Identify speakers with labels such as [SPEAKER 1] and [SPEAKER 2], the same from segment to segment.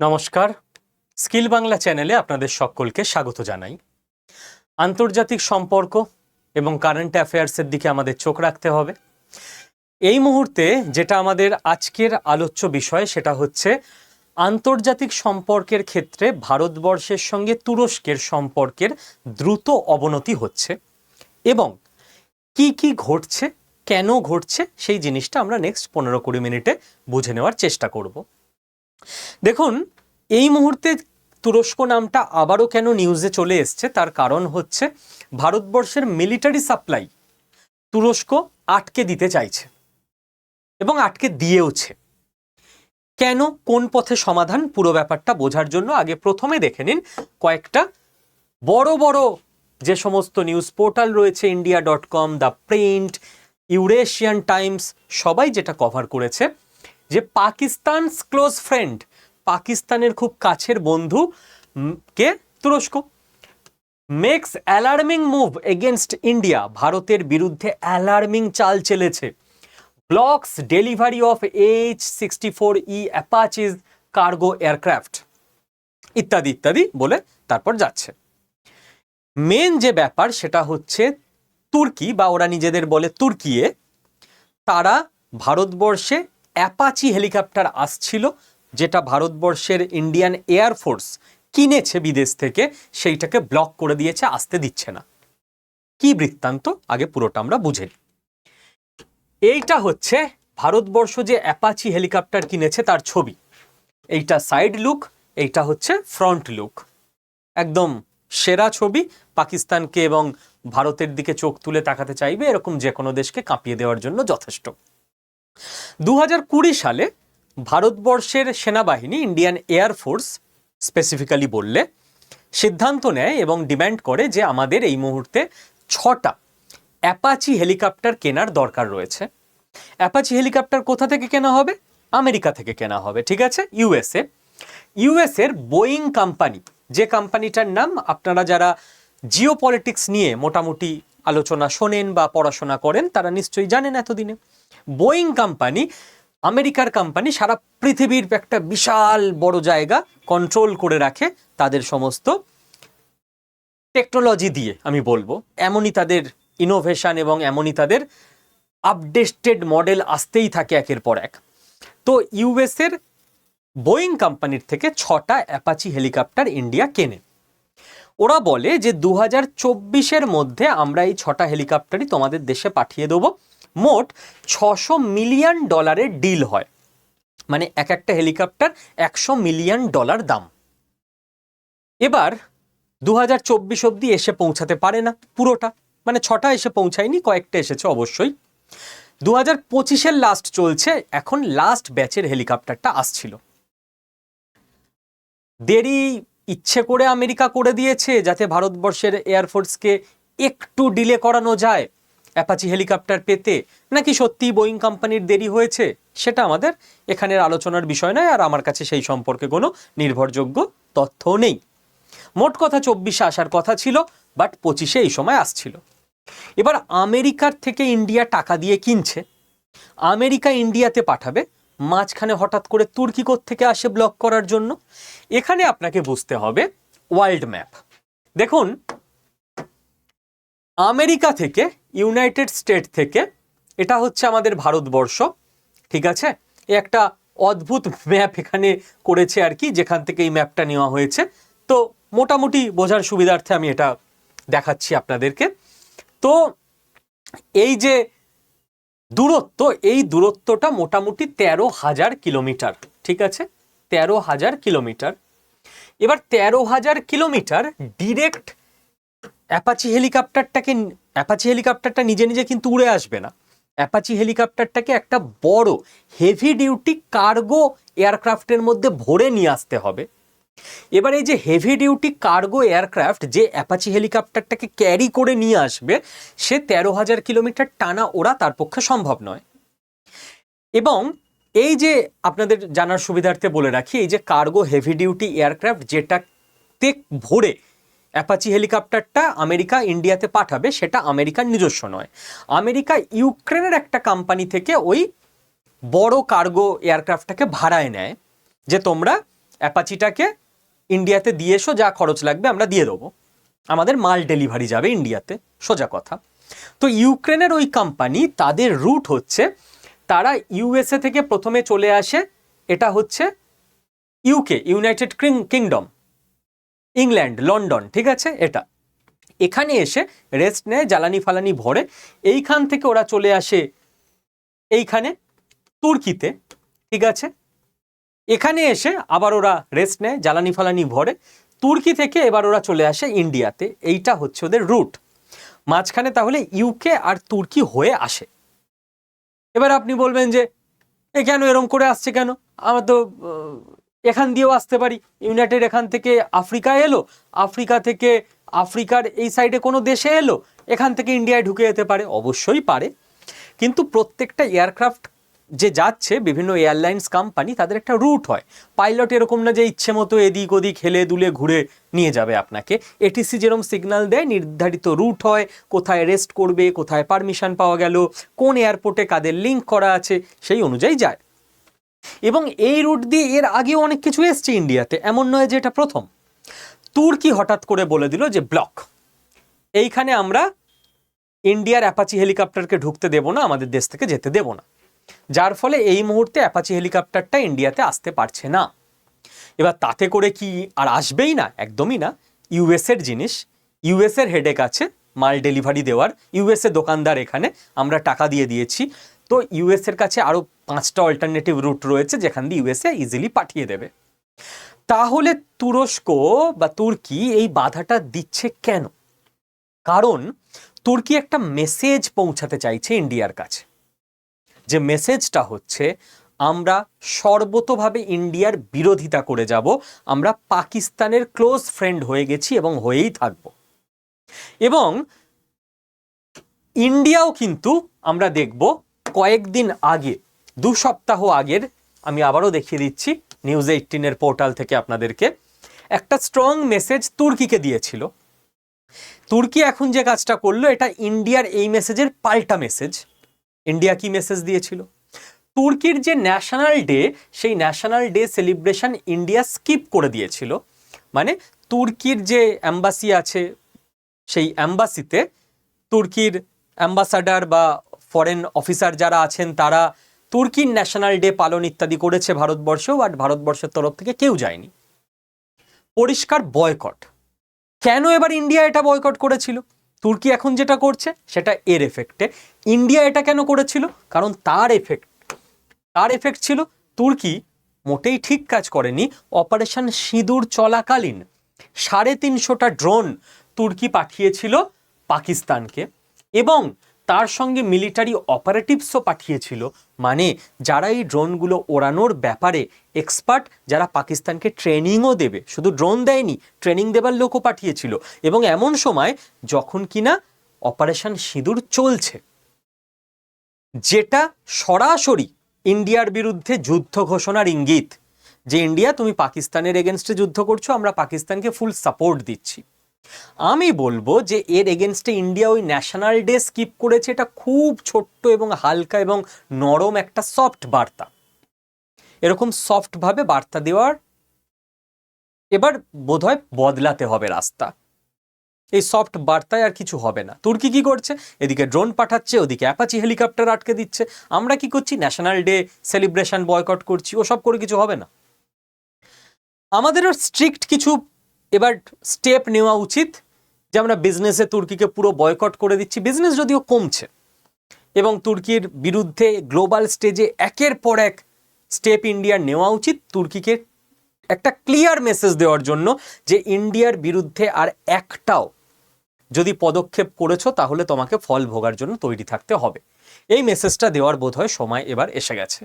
[SPEAKER 1] নমস্কার। স্কিল বাংলা চ্যানেলে আপনাদের সকলকে স্বাগত জানাই। আন্তর্জাতিক সম্পর্ক এবং কারেন্ট অ্যাফেয়ার্সের দিকে আমাদের চোখ রাখতে হবে। এই মুহূর্তে যেটা আমাদের আজকের আলোচ্য বিষয় সেটা হচ্ছে, আন্তর্জাতিক সম্পর্কের ক্ষেত্রে ভারতবর্ষের সঙ্গে তুরস্কের সম্পর্কের দ্রুত অবনতি হচ্ছে এবং কি কি ঘটছে, কেন ঘটছে সেই জিনিসটা আমরা নেক্সট পনেরো কুড়ি মিনিটে বুঝে নেওয়ার চেষ্টা করব। দেখুন, এই মুহূর্তে তুরস্ক নামটা আবারও কেন নিউজে চলে এসছে? তার কারণ হচ্ছে ভারতবর্ষের মিলিটারি সাপ্লাই তুরস্ক আটকে দিতে চাইছে এবং আটকে দিয়েওছে। কেন? কোন পথে সমাধান? পুরো ব্যাপারটা বোঝার জন্য আগে প্রথমে দেখে নিন কয়েকটা বড় বড় যে সমস্ত নিউজ পোর্টাল রয়েছে, India dot com, the Print, Eurasian Times, সবাই যেটা কভার করেছে। যে পাকিস্তানস ক্লোজ ফ্রেন্ড পাকিস্তানের খুব কাছের বন্ধু কে? তুরস্ক। Makes alarming move against India ভারতের বিরুদ্ধে অ্যালার্মিং চাল চেলেছে। Blocks delivery of H sixty four E Apaches cargo aircraft ইত্যাদি ইত্যাদি বলে তারপর যাচ্ছে। মেন যে ব্যাপার, সেটা হচ্ছে তুর্কি, বা ওরা নিজেদের বলে তুর্কিয়ে, তারা ভারতবর্ষে অ্যাপাচি হেলিকপ্টার আসছিল, যেটা ভারতবর্ষের ইন্ডিয়ান এয়ারফোর্স কিনেছে বিদেশ থেকে, সেইটাকে ব্লক করে দিয়েছে, আসতে দিচ্ছে না। কি বৃত্তান্ত? আগে পুরোটা আমরা বুঝে এইটা হচ্ছে ভারতবর্ষ যে অ্যাপাচি হেলিকপ্টার কিনেছে তার ছবি। এইটা সাইড লুক, এইটা হচ্ছে ফ্রন্ট লুক। একদম সেরা ছবি, পাকিস্তানকে এবং ভারতের দিকে চোখ তুলে তাকাতে চাইবে, এরকম যে কোনো দেশকে কাঁপিয়ে দেওয়ার জন্য যথেষ্ট। দু সালে ভারতবর্ষের সেনাবাহিনী ইন্ডিয়ান এয়ারফোর্স স্পেসিফিক্যালি বললে সিদ্ধান্ত নেয় এবং ডিম্যান্ড করে যে আমাদের এই মুহূর্তে ছটা অ্যাপাচি হেলিকপ্টার কেনার দরকার রয়েছে। অ্যাপাচি হেলিকপ্টার কোথা থেকে কেনা হবে? আমেরিকা থেকে কেনা হবে, ঠিক আছে? ইউএসএ। ইউএসের বোয়িং কোম্পানি, যে কোম্পানিটার নাম আপনারা যারা জিও নিয়ে মোটামুটি আলোচনা শোনেন বা পড়াশোনা করেন, তারা নিশ্চয়ই জানেন এতদিনে। বোয়িং কোম্পানি আমেরিকার কোম্পানি সারা পৃথিবীর একটা বিশাল বড় জায়গা কন্ট্রোল করে রাখে তাদের সমস্ত টেকনোলজি দিয়ে, আমি বলব। এমনই তাদের ইনোভেশন এবং এমনই তাদের আপডেটেড মডেল আসতেই থাকে একের পর এক। তো ইউএসের বোয়িং কোম্পানির থেকে ছটা অ্যাপাচি হেলিকপ্টার ইন্ডিয়া কেনে। ওরা বলে যে দু হাজার মধ্যে আমরা এই ছটা হেলিকপ্টারই তোমাদের দেশে পাঠিয়ে দেবো। মোট ছশো মিলিয়ন ডলারের ডিল হয়। মানে এক একটা হেলিকপ্টার একশো মিলিয়ন ডলার দাম। এবার দু হাজার চব্বিশ অব্দি এসে পৌঁছাতে পারে না পুরোটা। মানে ছটা এসে পৌঁছায়নি, কয়েকটা এসেছে অবশ্যই। দু হাজার পঁচিশের লাস্ট চলছে, এখন লাস্ট ব্যাচের হেলিকপ্টারটা আসছিল। দেরি ইচ্ছে করে আমেরিকা করে দিয়েছে, যাতে ভারতবর্ষের এয়ারফোর্সকে একটু ডিলে করানো যায়। অ্যাপাচি হেলিকপ্টার পেতে নাকি সত্যিই বোয়িং কোম্পানির দেরি হয়েছে? সেটা আমাদের এখানের আলোচনার বিষয় নয়, আর আমার কাছে সেই সম্পর্কে কোনো নির্ভরযোগ্য তথ্য নেই। মোট কথা চব্বিশে আসার কথা ছিল, বাট পঁচিশে এই সময় আসছিল। এবার আমেরিকার থেকে ইন্ডিয়া টাকা দিয়ে কিনছে। আমেরিকা ইন্ডিয়াতে পাঠাবে, মাঝখানে হঠাৎ করে তুর্কি থেকে আসে ব্লক করার জন্য। এখানে আপনাকে বুঝতে হবে ওয়ার্ল্ড ম্যাপ। দেখুন আমেরিকা থেকে, ইউনাইটেড স্টেট থেকে, এটা হচ্ছে আমাদের ভারতবর্ষ, ঠিক আছে? এ একটা অদ্ভুত ম্যাপ এখানে করেছে আর কি, যেখান থেকে এই ম্যাপটা নেওয়া হয়েছে। তো মোটামুটি বোঝার সুবিধার্থে আমি এটা দেখাচ্ছি আপনাদেরকে। তো এই যে দূরত্ব, এই দূরত্বটা মোটামুটি তেরো হাজার কিলোমিটার, ঠিক আছে? তেরো হাজার কিলোমিটার। এবার তেরো হাজার কিলোমিটার ডিরেক্ট অ্যাপাচি হেলিকপ্টারটাকে, অ্যাপাচি হেলিকপ্টারটা নিজে নিজে কিন্তু উড়ে আসবে না। অ্যাপাচি হেলিকপ্টারটাকে একটা বড় হেভি ডিউটি কার্গো এয়ারক্রাফটের মধ্যে ভরে নিয়ে আসতে হবে। এবার এই যে হেভি ডিউটি কার্গো এয়ারক্রাফট যে অ্যাপাচি হেলিকপ্টারটাকে ক্যারি করে নিয়ে আসবে, সে তেরো হাজার কিলোমিটার টানা ওরা তার পক্ষে সম্ভব নয়। এবং এই যে আপনাদের জানার সুবিধার্থে বলে রাখি, এই যে কার্গো হেভি ডিউটি এয়ারক্রাফট যেটাতে ভরে অ্যাপাচি হেলিকপ্টারটা আমেরিকা ইন্ডিয়াতে পাঠাবে, সেটা আমেরিকার নিজস্ব নয়। আমেরিকা ইউক্রেনের একটা কোম্পানি থেকে ওই বড় কার্গো এয়ারক্রাফটটাকে ভাড়ায় নেয়, যে তোমরা অ্যাপাচিটাকে ইন্ডিয়াতে দিয়ে এসো, যা খরচ লাগবে আমরা দিয়ে দেবো। আমাদের মাল ডেলিভারি যাবে ইন্ডিয়াতে, সোজা কথা। তো ইউক্রেনের ওই কোম্পানি তাদের রুট হচ্ছে, তারা ইউএসএ থেকে প্রথমে চলে আসে, এটা হচ্ছে UK, United Kingdom. England, London, ঠিক আছে? এটা। এখানে এসে রেস্ট নেয় জ্বালানি ফালানি ভরে। এইখান থেকে ওরা চলে আসে এইখানে, তুর্কিতে, ঠিক আছে? এখানে এসে আবার ওরা রেস্ট নেয় জ্বালানি ফালানি ভরে। তুর্কি থেকে এবার ওরা চলে আসে ইন্ডিয়াতে। এইটা হচ্ছে ওদের রুট মাঝখানে তাহলে ইউকে আর তুর্কি হয়ে আসে। এবার আপনি বলবেন যে, এ কেন এরম করে আসছে কেন? আমার তো এখান দিয়েও আসতে পারি। ইউনাইটেড এখান থেকে আফ্রিকা এলো, আফ্রিকা থেকে আফ্রিকার এই সাইডে কোনো দেশে এলো, এখান থেকে ইন্ডিয়ায় ঢুকে যেতে পারে, অবশ্যই পারে। কিন্তু প্রত্যেকটা এয়ারক্রাফট যে যাচ্ছে, বিভিন্ন এয়ারলাইন্স কোম্পানি তাদের একটা রুট হয়। পাইলট এরকম না যে ইচ্ছে মতো এদিক ওদিক হেলে দুলে ঘুরে নিয়ে যাবে আপনাকে। এটিসি যেরকম সিগন্যাল দেয়, নির্ধারিত রুট হয়, কোথায় রেস্ট করবে, কোথায় পারমিশন পাওয়া গেল, কোন এয়ারপোর্টে কাদের লিঙ্ক করা আছে, সেই অনুযায়ী যায়। এবং এই রুট দিয়ে এর আগেও অনেক কিছু এসছে ইন্ডিয়াতে, এমন নয় যে এটা প্রথম। তুর্কি হঠাৎ করে বলে দিল যে, ব্লক, এইখানে আমরা ইন্ডিয়ার অ্যাপাচি হেলিকপ্টারকে ঢুকতে দেব না, আমাদের দেশ থেকে যেতে দেব না। যার ফলে এই মুহূর্তে অ্যাপাচি হেলিকপ্টারটা ইন্ডিয়াতে আসতে পারছে না। এবার তাতে করে কি আর আসবেই না, একদমই না। ইউএসের জিনিস, ইউএসের হেডেক আছে, মাল ডেলিভারি দেওয়ার। ইউএসএ দোকানদার এখানে, আমরা টাকা দিয়ে দিয়েছি। তো ইউএসের কাছে আরও পাঁচটা অল্টারনেটিভ রুট রয়েছে যেখান দিয়ে ইউএসএ ইজিলি পাঠিয়ে দেবে। তাহলে তুরস্ক বা তুর্কি এই বাধাটা দিচ্ছে কেন? কারণ তুর্কি একটা মেসেজ পৌঁছাতে চাইছে ইন্ডিয়ার কাছে। যে মেসেজটা হচ্ছে, আমরা সর্বতভাবে ইন্ডিয়ার বিরোধিতা করে যাব, আমরা পাকিস্তানের ক্লোজ ফ্রেন্ড হয়ে গেছি এবং হয়েই থাকব। এবং ইন্ডিয়াও কিন্তু আমরা দেখব কয়েকদিন আগে, দু সপ্তাহ আগের, আমি আবারও দেখিয়ে দিচ্ছি নিউজ এইটিনের পোর্টাল থেকে আপনাদেরকে। একটা স্ট্রং মেসেজ তুর্কিকে দিয়েছিল। তুর্কি এখন যে কাজটা করল, এটা ইন্ডিয়ার এই মেসেজের পাল্টা মেসেজ ইন্ডিয়া কি মেসেজ দিয়েছিল? তুর্কির যে ন্যাশনাল ডে সেই national day celebration India skip করে দিয়েছিল। মানে তুর্কির যে অ্যাম্বাসি আছে, সেই অ্যাম্বাসিতে তুর্কির অ্যাম্বাসাডার বা ফরেন অফিসার যারা আছেন, তারা তুর্কির ন্যাশনাল ডে পালন ইত্যাদি করেছে ভারতবর্ষেও বাট ভারতবর্ষের তরফ থেকে কেউ যায়নি। পরিষ্কার বয়কট কেন এবার ইন্ডিয়া এটা বয়কট করেছিল? তুর্কি এখন যেটা করছে, সেটা এর এফেক্টে ইন্ডিয়া এটা কেন করেছিল? কারণ তার এফেক্ট তার এফেক্ট ছিল তুর্কি মোটেই ঠিক কাজ করেনি। অপারেশন সিঁদুর চলাকালীন সাড়ে তিনশোটা ড্রোন তুর্কি পাঠিয়েছিল পাকিস্তানকে। এবং তার সঙ্গে মিলিটারি অপারেটিভসও পাঠিয়েছিল। মানে যারা এই ড্রোনগুলো ওড়ানোর ব্যাপারে এক্সপার্ট, যারা পাকিস্তানকে ট্রেনিংও দেবে। শুধু ড্রোন দেয়নি, ট্রেনিং দেবার লোকও পাঠিয়েছিল। এবং এমন সময় যখন কিনা অপারেশন সিঁদুর চলছে, যেটা সরাসরি ইন্ডিয়ার বিরুদ্ধে যুদ্ধ ঘোষণার ইঙ্গিত, যে ইন্ডিয়া, তুমি পাকিস্তানের এগেনস্টে যুদ্ধ করছ, আমরা পাকিস্তানকে ফুল সাপোর্ট দিচ্ছি। আমি বলব যে এর এগেনস্টে ইন্ডিয়া ওই ন্যাশনাল ডে স্কিপ করেছে, এটা খুব ছোট্ট এবং হালকা এবং নরম একটা সফট বার্তা। এরকম সফটভাবে বার্তা দেওয়ার এবার বোধহয় বদলাতে হবে রাস্তা। এই সফট বার্তায় আর কিছু হবে না। তুর্কি কি করছে? এদিকে ড্রোন পাঠাচ্ছে, ওদিকে অ্যাপাচি হেলিকপ্টার আটকে দিচ্ছে। আমরা কি করছি? ন্যাশনাল ডে সেলিব্রেশন বয়কট করছি। ওসব করে কিছু হবে না। আমাদেরও স্ট্রিক্ট কিছু এবার স্টেপ নেওয়া উচিত যে আমরা বিজনেসে তুর্কিকে পুরো বয়কট করে দিচ্ছি। বিজনেস যদিও কমছে এবং তুর্কির বিরুদ্ধে গ্লোবাল স্টেজে একের পর এক স্টেপ ইন্ডিয়ার নেওয়া উচিত তুর্কিকে একটা ক্লিয়ার মেসেজ দেওয়ার জন্য যে ইন্ডিয়ার বিরুদ্ধে আর একটাও যদি পদক্ষেপ করেছ তাহলে তোমাকে ফল ভোগার জন্য তৈরি থাকতে হবে। এই মেসেজটা দেওয়ার বোধহয় সময় এবার এসে গেছে।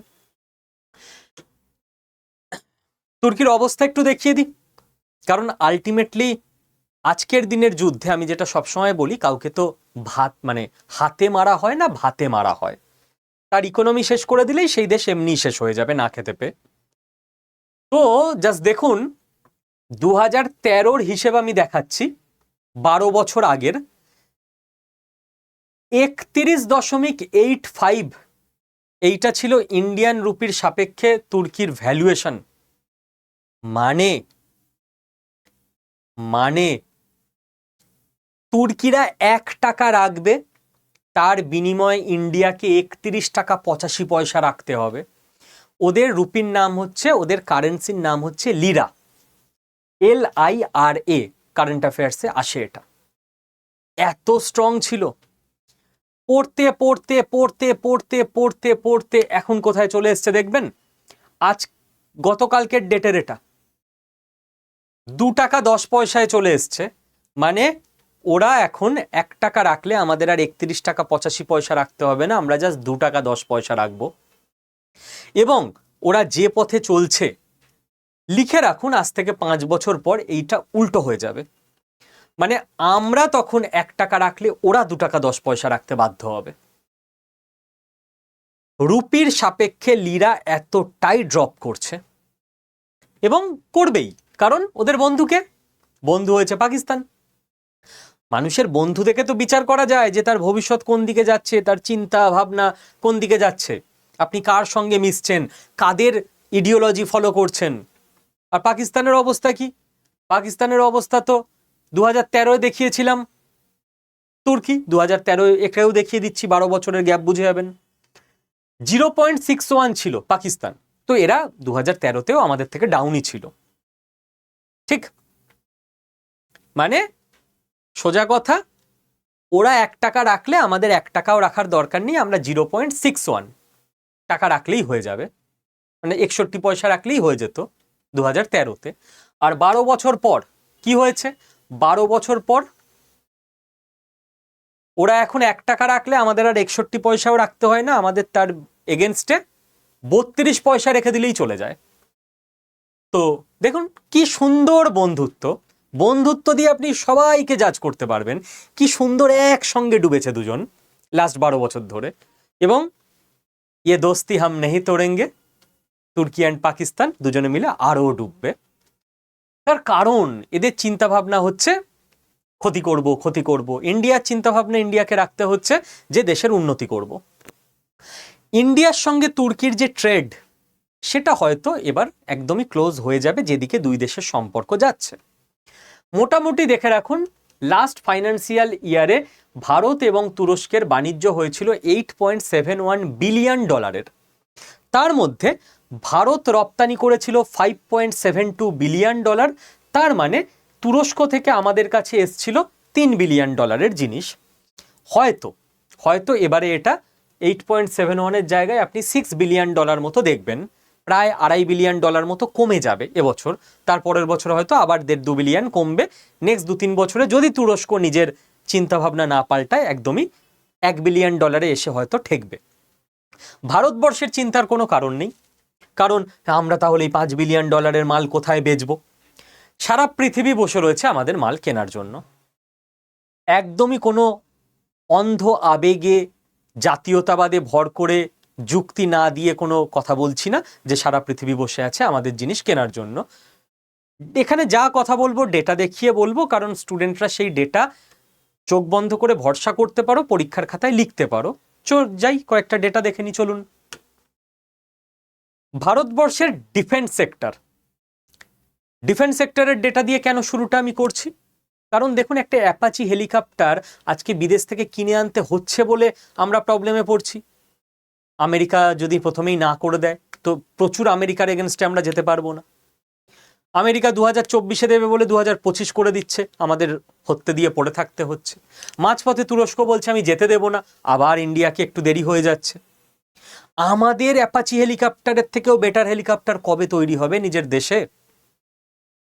[SPEAKER 1] তুর্কির অবস্থা একটু দেখিয়ে দিই। কারণ আলটিমেটলি আজকের দিনের যুদ্ধে আমি যেটা সবসময় বলি, কাউকে তো ভাত মানে হাতে মারা হয় না, ভাতে মারা হয়। তার ইকোনমি শেষ করে দিলেই সেই দেশ এমনি শেষ হয়ে যাবে, না খেতে পেয়ে। তো জাস্ট দেখুন দু হাজার তেরোর হিসেব আমি দেখাচ্ছি, বারো বছর আগের। একত্রিশ দশমিক এইট ফাইভ এইটা ছিল ইন্ডিয়ান রুপির সাপেক্ষে তুর্কির ভ্যালুয়েশন মানে মানে তুর্কিরা এক টাকা রাখবে, তার বিনিময়ে ইন্ডিয়াকে একত্রিশ টাকা পঁচাশি পয়সা রাখতে হবে। ওদের রুপির নাম হচ্ছে, ওদের কারেন্সির নাম হচ্ছে Lira. L I R A, current অ্যাফেয়ার্সে আসে এটা। এত স্ট্রং ছিল। পড়তে পড়তে পড়তে পড়তে পড়তে পড়তে, এখন কোথায় চলে এসছে দেখবেন? আজ গতকালকের ডেটের এটা। দু টাকা দশ পয়সায় চলে এসছে। মানে ওরা এখন এক টাকা রাখলে আমাদের আর একত্রিশ টাকা পঁচাশি পয়সা রাখতে হবে না, আমরা জাস্ট দু টাকা দশ পয়সা রাখব। এবং ওরা যে পথে চলছে, লিখে রাখুন আজ থেকে পাঁচ বছর পর এইটা উল্টো হয়ে যাবে। মানে আমরা তখন এক টাকা রাখলে ওরা দু টাকা দশ পয়সা রাখতে বাধ্য হবে। রুপির সাপেক্ষে লিরা এতটাই ড্রপ করছে। এবং করবেই। কারণ ওদের বন্ধুকে বন্ধু হয়েছে পাকিস্তান। মানুষের বন্ধু থেকে তো বিচার করা যায় যে তার ভবিষ্যৎ কোন দিকে যাচ্ছে, তার চিন্তা, ভাবনা কোন দিকে যাচ্ছে। আপনি কার সঙ্গে মিশছেন? কাদের ইডিওলজি ফলো করছেন? আর পাকিস্তানের অবস্থা কি? পাকিস্তানের অবস্থা তো দু হাজার তেরোয় দেখিয়েছিলাম। তুর্কি দু হাজার তেরোয় এটাও দেখিয়ে দিচ্ছি, বারো বছরের গ্যাপ বুঝে যাবেন। জিরো পয়েন্ট সিক্স ওয়ান ছিল পাকিস্তান। তো এরা দু হাজার তেরোতেও আমাদের থেকে ডাউনই ছিল। ঠিক? মানে সোজা কথা, ওরা এক টাকা রাখলে আমাদের এক টাকাও রাখার দরকার নেই, আমরা জিরো পয়েন্ট সিক্স ওয়ান টাকা রাখলেই হয়ে যাবে। মানে একষট্টি পয়সা রাখলেই হয়ে যেত দু হাজার তেরোতে। আর বারো বছর পর কি হয়েছে? বারো বছর পর ওরা এখন এক টাকা রাখলে আমাদের আর একষট্টি পয়সাও রাখতে হয় না, আমাদের তার এগেনস্টে বত্রিশ পয়সা রেখে দিলেই চলে যায়। তো দেখুন, কি সুন্দর বন্ধুত্ব। বন্ধুত্ব দিয়ে আপনি সবাইকে জাজ করতে পারবেন কি সুন্দর একসঙ্গে ডুবেছে দুজন লাস্ট বারো বছর ধরে। এবং ইয়ে দোস্তি হাম নেহি তোড়েঙ্গে, তুর্কি অ্যান্ড পাকিস্তান দুজনে মিলে আরও ডুববে। তার কারণ, এদের চিন্তা ভাবনা হচ্ছে, ক্ষতি করব ক্ষতি করব। ইন্ডিয়ার চিন্তা ভাবনা ইন্ডিয়াকে রাখতে হচ্ছে যে দেশের উন্নতি করব। ইন্ডিয়ার সঙ্গে তুর্কির যে ট্রেড সেটা হয়তো এবার একদমই ক্লোজ হয়ে যাবে যেদিকে দুই দেশের সম্পর্ক যাচ্ছে। মোটামুটি দেখে রাখুন লাস্ট ফাইন্যান্সিয়াল ইয়ারে ভারত এবং তুরস্কের বাণিজ্য হয়েছিল eight point seven one billion ডলারের তার মধ্যে ভারত রপ্তানি করেছিল five point seven two billion dollar তার মানে তুরস্ক থেকে আমাদের কাছে এসছিল তিন বিলিয়ন ডলারের জিনিস। হয়তো হয়তো এবারে এটা এইট পয়েন্ট সেভেন ওয়ানের জায়গায় আপনি সিক্স বিলিয়ন ডলার মতো দেখবেন। প্রায় আড়াই বিলিয়ন ডলার মতো কমে যাবে এবছর। তারপরের বছর হয়তো আবার দেড় দু বিলিয়ন কমবে। নেক্সট দু তিন বছরে যদি তুরস্ক নিজের চিন্তাভাবনা না পাল্টায়, একদমই এক বিলিয়ন ডলারে এসে হয়তো ঠেকবে। ভারতবর্ষের চিন্তার কোনো কারণ নেই। কারণ আমরা তাহলে এই পাঁচ বিলিয়ন ডলারের মাল কোথায় বেচবো? সারা পৃথিবী বসে রয়েছে আমাদের মাল কেনার জন্য। একদমই কোনো অন্ধ আবেগে, জাতীয়তাবাদে ভর করে যুক্তি না দিয়ে কোনো কথা বলছি না যে সারা পৃথিবী বসে আছে আমাদের জিনিস কেনার জন্য। এখানে যা কথা বলব ডেটা দেখিয়ে বলব, কারণ স্টুডেন্টরা সেই ডেটা চোখ বন্ধ করে ভরসা করতে পারো, পরীক্ষার খাতায় লিখতে পারো। চো, যাই, কয়েকটা ডেটা দেখে নি, চলুন। ভারতবর্ষের ডিফেন্স সেক্টর ডিফেন্স সেক্টরের ডেটা দিয়ে কেন শুরুটা আমি করছি? কারণ দেখুন, একটা অ্যাপাচি হেলিকপ্টার আজকে বিদেশ থেকে কিনে আনতে হচ্ছে বলে আমরা প্রবলেমে পড়ছি। আমেরিকা যদি প্রথমেই না করে দেয়, তো প্রচুর আমেরিকার এগেনস্টে আমরা যেতে পারব না। আমেরিকা দু হাজার চব্বিশে দেবে বলে দু হাজার পঁচিশ করে দিচ্ছে, আমাদের হত্যে দিয়ে পড়ে থাকতে হচ্ছে। মাঝপথে তুরস্ক বলছে, আমি যেতে দেব না। আবার ইন্ডিয়াকে একটু দেরি হয়ে যাচ্ছে। আমাদের অ্যাপাচি হেলিকপ্টারের থেকেও বেটার হেলিকপ্টার কবে তৈরি হবে নিজের দেশে?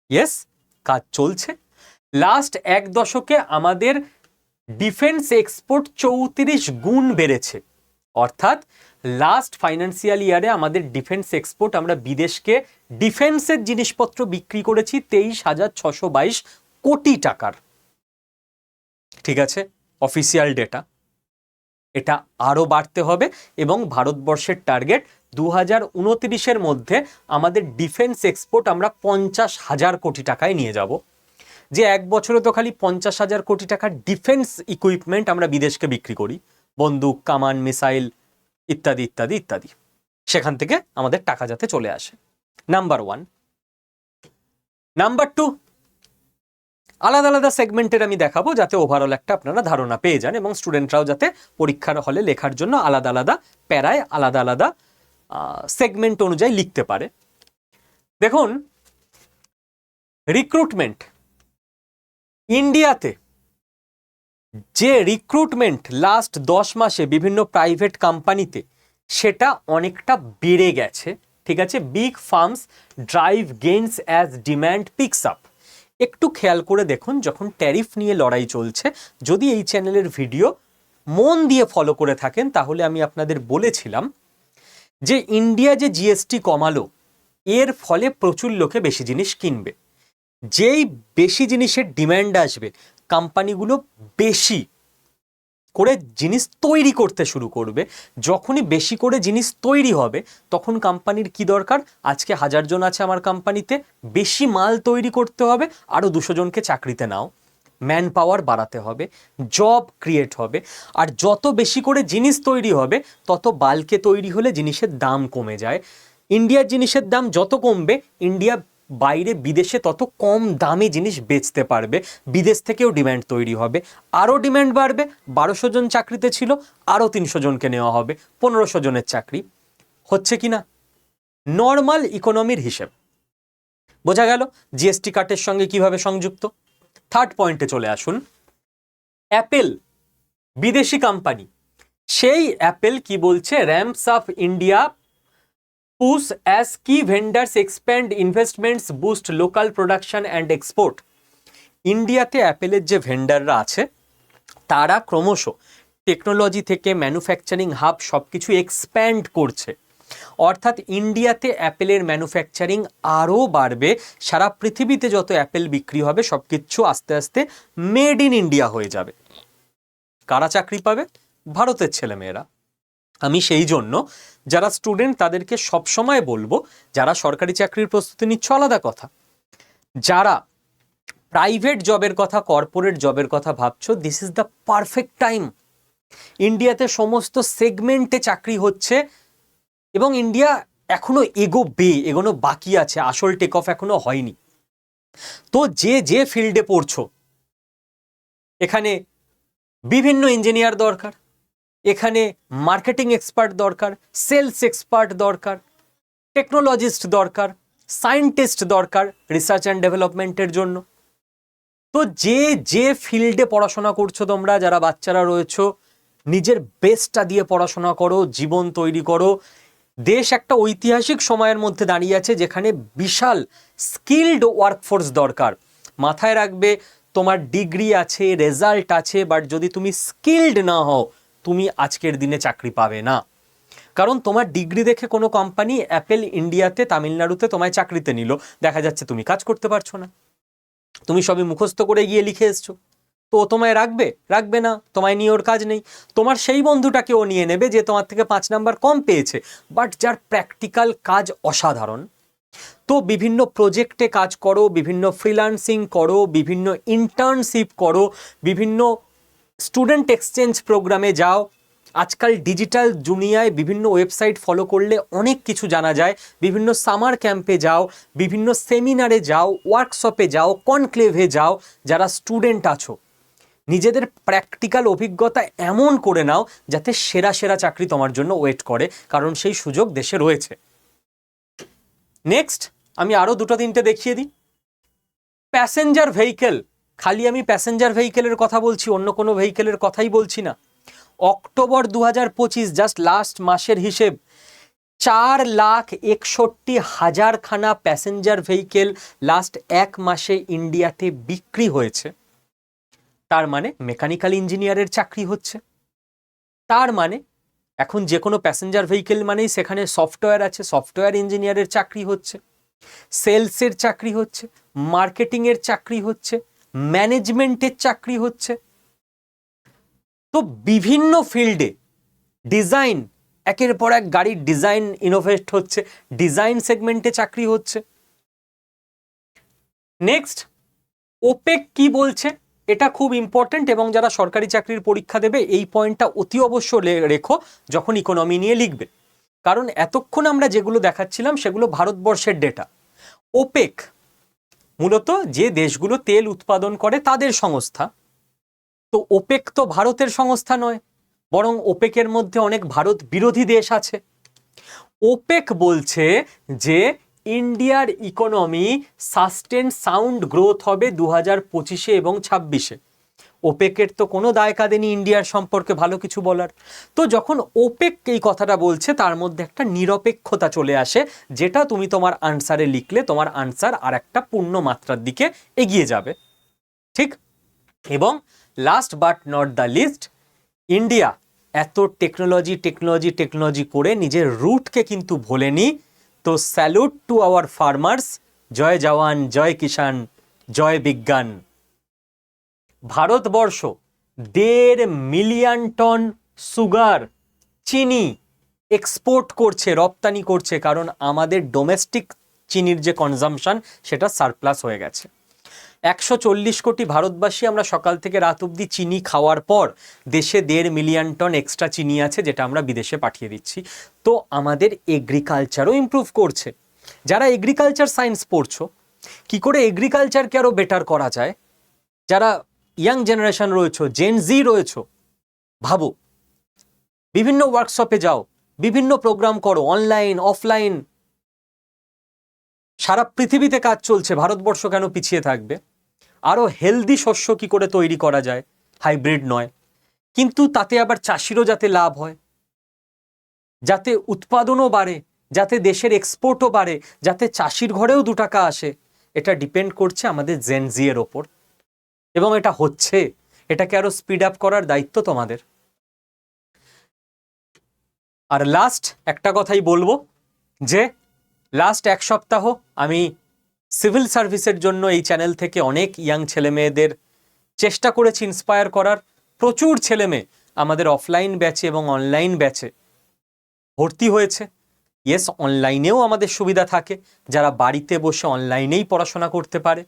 [SPEAKER 1] ইয়েস কাজ চলছে। লাস্ট এক দশকে আমাদের ডিফেন্স এক্সপোর্ট চৌত্রিশ গুণ বেড়েছে। অর্থাৎ লাস্ট ফাইন্যান্সিয়াল ইয়ারে আমাদের ডিফেন্স এক্সপোর্ট আমরা বিদেশকে ডিফেন্সের জিনিসপত্র বিক্রি করেছি তেইশ হাজার ছশো বাইশ কোটি টাকার। ঠিক আছে? অফিসিয়াল ডেটা এটা আরও বাড়তে হবে এবং ভারতবর্ষের টার্গেট দু হাজার উনত্রিশের মধ্যে আমাদের ডিফেন্স এক্সপোর্ট আমরা পঞ্চাশ হাজার কোটি টাকায় নিয়ে যাব। যে এক বছরে তো খালি পঞ্চাশ হাজার কোটি টাকার ডিফেন্স ইকুইপমেন্ট আমরা বিদেশকে বিক্রি করি। বন্দুক, কামান মিসাইল ইত্যাদি ইত্যাদি ইত্যাদি। সেখান থেকে আমাদের টাকা যাতে চলে আসে। নাম্বার ওয়ান নাম্বার টু আলাদা আলাদা সেগমেন্টের আমি দেখাবো যাতে ওভারঅল একটা আপনারা ধারণা পেয়ে যান এবং স্টুডেন্টরাও যাতে পরীক্ষার হলে লেখার জন্য আলাদা আলাদা প্যারায় আলাদা আলাদা সেগমেন্ট অনুযায়ী লিখতে পারে। দেখুন রিক্রুটমেন্ট ইন্ডিয়াতে যে রিক্রুটমেন্ট লাস্ট দশ মাসে বিভিন্ন প্রাইভেট কোম্পানিতে সেটা অনেকটা বেড়ে গেছে, ঠিক আছে? Big firms drive gains as demand peaks up একটু খেয়াল করে দেখুন, যখন ট্যারিফ নিয়ে লড়াই চলছে, যদি এই চ্যানেলের ভিডিও মন দিয়ে ফলো করে থাকেন, তাহলে আমি আপনাদের বলেছিলাম যে ইন্ডিয়া যে জিএসটি কমালো, এর ফলে প্রচুর লোকে বেশি জিনিস কিনবে। যেই বেশি জিনিসের ডিম্যান্ড আসবে কোম্পানিগুলো বেশি করে জিনিস তৈরি করতে শুরু করবে। যখনই বেশি করে জিনিস তৈরি হবে, তখন কোম্পানির কি দরকার? আজকে হাজার জন আছে আমার কোম্পানিতে, বেশি মাল তৈরি করতে হবে আরও দুশো জনকে চাকরিতে নাও। ম্যান পাওয়ার বাড়াতে হবে জব ক্রিয়েট হবে, আর যত বেশি করে জিনিস তৈরি হবে, তত বালকে তৈরি হলে জিনিসের দাম কমে যায়। ইন্ডিয়ার জিনিসের দাম যত কমবে ইন্ডিয়া বাইরে বিদেশে তত কম দামে জিনিস বেচতে পারবে, বিদেশ থেকেও ডিম্যান্ড তৈরি হবে। আরও ডিম্যান্ড বাড়বে, বারোশো জন চাকরিতে ছিল, আরও তিনশো জনকে নেওয়া হবে, পনেরোশো জনের চাকরি। হচ্ছে কি না? নর্মাল ইকোনমির হিসেব। বোঝা গেল জিএসটি কাটের সঙ্গে কীভাবে সংযুক্ত? থার্ড পয়েন্টে চলে আসুন। অ্যাপেল বিদেশি কোম্পানি সেই অ্যাপেল কি বলছে? Ramps off India push as key vendors expand investments boost local production and export ইন্ডিয়াতে অ্যাপেলের যে ভেন্ডাররা আছে, তারা ক্রমশ টেকনোলজি থেকে ম্যানুফ্যাকচারিং হাব সব কিছু এক্সপ্যান্ড করছে। অর্থাৎ ইন্ডিয়াতে অ্যাপেলের ম্যানুফ্যাকচারিং আরও বাড়বে, সারা পৃথিবীতে যত অ্যাপেল বিক্রি হবে সব কিছু আস্তে আস্তে মেড ইন ইন্ডিয়া হয়ে যাবে। কারা চাকরি পাবে? ভারতের ছেলেমেয়েরা। আমি সেই জন্য যারা স্টুডেন্ট তাদেরকে সবসময় বলব, যারা সরকারি চাকরির প্রস্তুতি নিচ্ছ আলাদা কথা। যারা প্রাইভেট জবের কথা কর্পোরেট জবের কথা ভাবছ this is the perfect time ইন্ডিয়াতে সমস্ত সেগমেন্টে চাকরি হচ্ছে এবং ইন্ডিয়া এখনও এগোবে, এগোনো বাকি আছে, আসল টেক অফ এখনও হয়নি। তো যে যে ফিল্ডে পড়ছো, এখানে বিভিন্ন ইঞ্জিনিয়ার দরকার এখানে মার্কেটিং এক্সপার্ট দরকার সেলস এক্সপার্ট দরকার টেকনোলজিস্ট দরকার সায়েন্টিস্ট দরকার রিসার্চ অ্যান্ড ডেভেলপমেন্টের জন্য। তো যে যে ফিল্ডে পড়াশোনা করছ তোমরা, যারা বাচ্চারা রয়েছো, নিজের বেস্টটা দিয়ে পড়াশোনা করো, জীবন তৈরি করো। দেশ একটা ঐতিহাসিক সময়ের মধ্যে দাঁড়িয়ে আছে, যেখানে বিশাল স্কিল্ড ওয়ার্কফোর্স দরকার। মাথায় রাখবে, তোমার ডিগ্রি আছে রেজাল্ট আছে বাট যদি তুমি স্কিল্ড না হও তুমি আজকের দিনে চাকরি পাবে না। কারণ তোমার ডিগ্রি দেখে কোনো কোম্পানি অ্যাপেল ইন্ডিয়াতে তামিলনাড়ুতে তোমায় চাকরিতে নিল। দেখা যাচ্ছে তুমি কাজ করতে পারছ না। তুমি সবই মুখস্থ করে গিয়ে লিখে এসছো। তো ও তোমায় রাখবে? রাখবে না। তোমায় নিয়ে ওর কাজ নেই। তোমার সেই বন্ধুটাকে ও নিয়ে নেবে যে তোমার থেকে পাঁচ নাম্বার কম পেয়েছে। বাট যার প্র্যাকটিক্যাল কাজ অসাধারণ, তো বিভিন্ন প্রজেক্টে কাজ করো, বিভিন্ন ফ্রিল্যান্সিং করো, বিভিন্ন ইন্টার্নশিপ করো, বিভিন্ন স্টুডেন্ট এক্সচেঞ্জ প্রোগ্রামে যাও। আজকাল ডিজিটাল দুনিয়ায় বিভিন্ন ওয়েবসাইট ফলো করলে অনেক কিছু জানা যায়। বিভিন্ন সামার ক্যাম্পে যাও, বিভিন্ন সেমিনারে যাও ওয়ার্কশপে যাও কনক্লেভে যাও, যারা স্টুডেন্ট আছো। নিজেদের প্র্যাকটিক্যাল অভিজ্ঞতা এমন করে নাও যাতে সেরা সেরা চাকরি তোমার জন্য ওয়েট করে, কারণ সেই সুযোগ দেশে রয়েছে। নেক্সট আমি আরও দুটো তিনটে দেখিয়ে দিই। প্যাসেঞ্জার ভেহিকেল খালি আমি প্যাসেঞ্জার ভেহিকেলের কথা বলছি, অন্য কোনো ভেহিকেলের কথাই বলছি না। অক্টোবর দু হাজার পঁচিশ জাস্ট লাস্ট মাসের হিসেব, চার লাখ একষট্টি হাজারখানা প্যাসেঞ্জার ভেহিকেল লাস্ট এক মাসে ইন্ডিয়াতে বিক্রি হয়েছে। তার মানে মেকানিক্যাল ইঞ্জিনিয়ারের চাকরি হচ্ছে। তার মানে এখন যে কোনো প্যাসেঞ্জার ভেহিকেল মানেই সেখানে সফটওয়্যার আছে সফটওয়্যার ইঞ্জিনিয়ারের চাকরি হচ্ছে। সেলসের চাকরি হচ্ছে মার্কেটিংয়ের চাকরি হচ্ছে। ম্যানেজমেন্টের চাকরি হচ্ছে। তো বিভিন্ন ফিল্ডে ডিজাইন, একের পর এক গাড়ির ডিজাইন ইনোভেট হচ্ছে, ডিজাইন সেগমেন্টে চাকরি হচ্ছে। নেক্সট ওপেক কি বলছে? এটা খুব ইম্পর্ট্যান্ট এবং যারা সরকারি চাকরির পরীক্ষা দেবে, এই পয়েন্টটা অতি অবশ্য রেখো যখন ইকোনমি নিয়ে লিখবে। কারণ এতক্ষণ আমরা যেগুলো দেখাচ্ছিলাম, সেগুলো ভারতবর্ষের ডেটা ওপেক মূলত যে দেশগুলো তেল উৎপাদন করে তাদের সংস্থা। তো ওপেক তো ভারতের সংস্থা নয়, বরং ওপেকের মধ্যে অনেক ভারত বিরোধী দেশ আছে। ওপেক বলছে যে ইন্ডিয়ার ইকোনমি সাস্টেন সাউন্ড গ্রোথ হবে দু হাজার পঁচিশে এবং ছাব্বিশে। ওপেকের তো কোনো দায় কাঁদেনি ইন্ডিয়ার সম্পর্কে ভালো কিছু বলার। তো যখন ওপেক এই কথাটা বলছে, তার মধ্যে একটা নিরপেক্ষতা চলে আসে, যেটা তুমি তোমার আনসারে লিখলে তোমার আনসার আর একটা পূর্ণ মাত্রার দিকে এগিয়ে যাবে। ঠিক? এবং last but not the least India এত টেকনোলজি টেকনোলজি টেকনোলজি করে নিজের রুটকে কিন্তু ভোলেনি। তো স্যালুট টু আওয়ার ফার্মার্স জয় জওয়ান, জয় কিষান জয় বিজ্ঞান। ভারতবর্ষ দেড় মিলিয়ন টন সুগার চিনি এক্সপোর্ট করছে, রপ্তানি করছে, কারণ আমাদের ডোমেস্টিক চিনির যে কনজামশন সেটা সারপ্লাস হয়ে গেছে। একশো চল্লিশ কোটি ভারতবাসী আমরা সকাল থেকে রাত অবধি চিনি খাওয়ার পর দেশে দেড় মিলিয়ন টন এক্সট্রা চিনি আছে, যেটা আমরা বিদেশে পাঠিয়ে দিচ্ছি। তো আমাদের এগ্রিকালচারও ইমপ্রুভ করছে। যারা এগ্রিকালচার সায়েন্স পড়ছো, কি করে এগ্রিকালচারকে আরও বেটার করা যায়? যারা ইয়াং জেনারেশন রয়েছে জেন জি রয়েছে, ভাবো। বিভিন্ন ওয়ার্কশপে যাও, বিভিন্ন প্রোগ্রাম করো অনলাইন অফলাইন সারা পৃথিবীতে কাজ চলছে, ভারতবর্ষ কেন পিছিয়ে থাকবে? আরও হেলদি শস্য কি করে তৈরি করা যায়? হাইব্রিড নয়। কিন্তু তাতে আবার চাষিরও যাতে লাভ হয়। যাতে উৎপাদনও বাড়ে, যাতে দেশের এক্সপোর্টও বাড়ে, যাতে চাষির ঘরেও দু টাকা আসে, এটা ডিপেন্ড করছে আমাদের জেনজি এর ওপর। এবং এটা হচ্ছে, এটাকে আরও স্পিড আপ করার দায়িত্ব তোমাদের। আর লাস্ট একটা কথাই বলব, যে লাস্ট এক সপ্তাহ আমি সিভিল সার্ভিসের জন্য এই চ্যানেল থেকে অনেক ইয়াং ছেলে মেয়েদের চেষ্টা করেছি ইন্সপায়ার করার। প্রচুর ছেলে মেয়ে আমাদের অফলাইন ব্যাচে এবং অনলাইন ব্যাচে ভর্তি হয়েছে। ইয়েস অনলাইনেও আমাদের সুবিধা থাকে, যারা বাড়িতে বসে অনলাইনেই পড়াশোনা করতে পারে।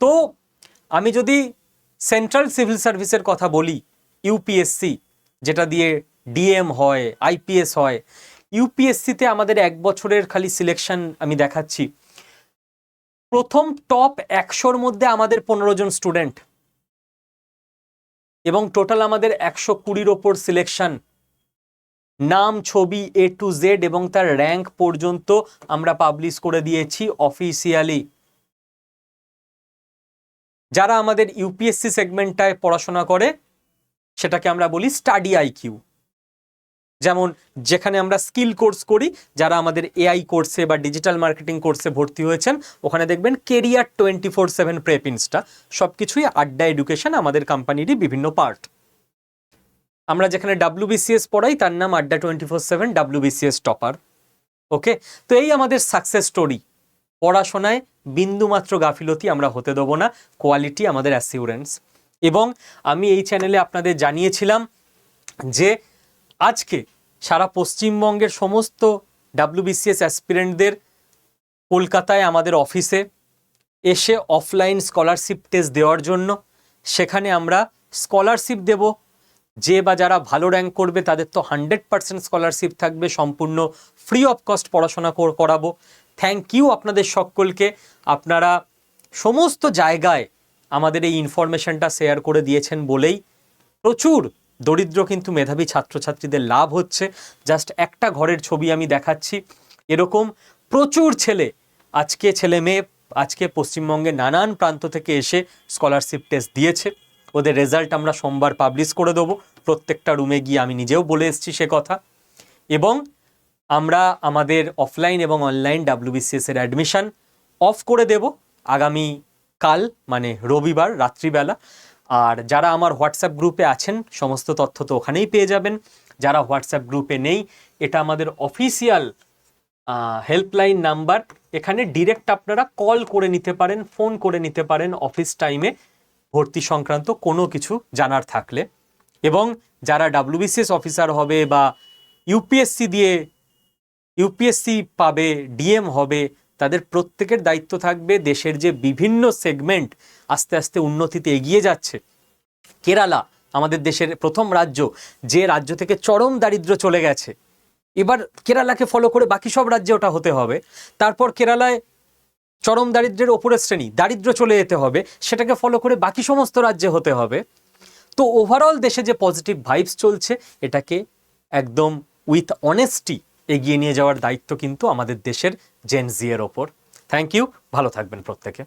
[SPEAKER 1] তো আমি যদি সেন্ট্রাল সিভিল সার্ভিসের কথা বলি ইউপিএসসি যেটা দিয়ে ডিএম হয় আইপিএস হয় ইউপিএসসিতে আমাদের এক বছরের খালি সিলেকশন আমি দেখাচ্ছি। প্রথম টপ একশোর মধ্যে আমাদের পনেরো জন স্টুডেন্ট এবং টোটাল আমাদের একশো কুড়ির ওপর সিলেকশন নাম, ছবি এ টু জেড এবং তার র্যাঙ্ক পর্যন্ত আমরা পাবলিশ করে দিয়েছি অফিসিয়ালি যারা আমাদের ইউপিএসসি সেগমেন্টটায় পড়াশোনা করে, সেটাকে আমরা বলি স্টাডি আইকিউ যেমন যেখানে আমরা স্কিল কোর্স করি, যারা আমাদের এআই কোর্সে বা ডিজিটাল মার্কেটিং কোর্সে ভর্তি হয়েছেন, ওখানে দেখবেন কেরিয়ার টোয়েন্টি ফোর সেভেন প্রেপিন্সটা সব কিছুই আড্ডা এডুকেশন আমাদের কোম্পানিরই বিভিন্ন পার্ট আমরা যেখানে ডাব্লিউবিসিএস পড়াই, তার নাম Adda twenty four seven WBCS topper okay তো এই আমাদের সাকসেস স্টোরি পড়াশোনায় বিন্দুমাত্র গাফিলতি আমরা হতে দেবো না কোয়ালিটি আমাদের অ্যাসিউরেন্স এবং আমি এই চ্যানেলে আপনাদের জানিয়েছিলাম যে আজকে সারা পশ্চিমবঙ্গের সমস্ত ডাব্লিউবিসিএস অ্যাসপিরেন্টদের কলকাতায় আমাদের অফিসে এসে অফলাইন স্কলারশিপ টেস্ট দেওয়ার জন্য সেখানে আমরা স্কলারশিপ দেব। যে বা যারা ভালো র্যাঙ্ক করবে তাদের তো হান্ড্রেড পার্সেন্ট স্কলারশিপ থাকবে, সম্পূর্ণ ফ্রি অফ কস্ট পড়াশোনা কর- করাবো। থ্যাংক ইউ আপনাদের সকলকে। আপনারা সমস্ত জায়গায় আমাদের এই ইনফরমেশনটা শেয়ার করে দিয়েছেন বলেই প্রচুর দরিদ্র কিন্তু মেধাবী ছাত্রছাত্রীদের লাভ হচ্ছে। জাস্ট একটা ঘরের ছবি আমি দেখাচ্ছি। এরকম প্রচুর ছেলে, আজকে ছেলে মেয়ে, আজকে পশ্চিমবঙ্গে নানান প্রান্ত থেকে এসে স্কলারশিপ টেস্ট দিয়েছে। ওদের রেজাল্ট আমরা সোমবার পাবলিশ করে দেবো। প্রত্যেকটা রুমে গিয়ে আমি নিজেও বলে এসেছি সে কথা। এবং আমরা আমাদের অফলাইন এবং অনলাইন ডাব্লিউবিসিএস এর অ্যাডমিশন অফ করে দেব আগামী কাল মানে রবিবার রাত্রিবেলা। আর যারা আমার হোয়াটসঅ্যাপ গ্রুপে আছেন, সমস্ত তথ্য তো ওখানেই পেয়ে যাবেন। যারা হোয়াটসঅ্যাপ গ্রুপে নেই, এটা আমাদের অফিসিয়াল হেল্পলাইন নাম্বার এখানে ডিরেক্ট আপনারা কল করে নিতে পারেন ফোন করে নিতে পারেন অফিস টাইমে ভর্তি সংক্রান্ত কোনো কিছু জানার থাকলে। এবং যারা ডাব্লিউবিসিএস অফিসার হবে বা ইউপিএসসি দিয়ে ইউপিএসসি পাবে, ডিএম হবে, তাদের প্রত্যেকের দায়িত্ব থাকবে দেশের যে বিভিন্ন সেগমেন্ট আস্তে আস্তে উন্নতিতে এগিয়ে যাচ্ছে। কেরালা, আমাদের দেশের প্রথম রাজ্য, যে রাজ্য থেকে চরম দারিদ্র চলে গেছে। এবার কেরালাকে ফলো করে বাকি সব রাজ্যে ওটা হতে হবে। তারপর কেরালায় চরম দারিদ্রের ওপরের শ্রেণি দারিদ্র চলে যেতে হবে, সেটাকে ফলো করে বাকি সমস্ত রাজ্যে হতে হবে। তো ওভারঅল দেশে যে পজিটিভ ভাইবস চলছে, এটাকে একদম উইথ অনেস্টি এগিয়ে নিয়ে যাওয়ার দায়িত্ব কিন্তু আমাদের দেশের জেন জিয়ের ওপর। থ্যাংক ইউ ভালো থাকবেন প্রত্যেকে।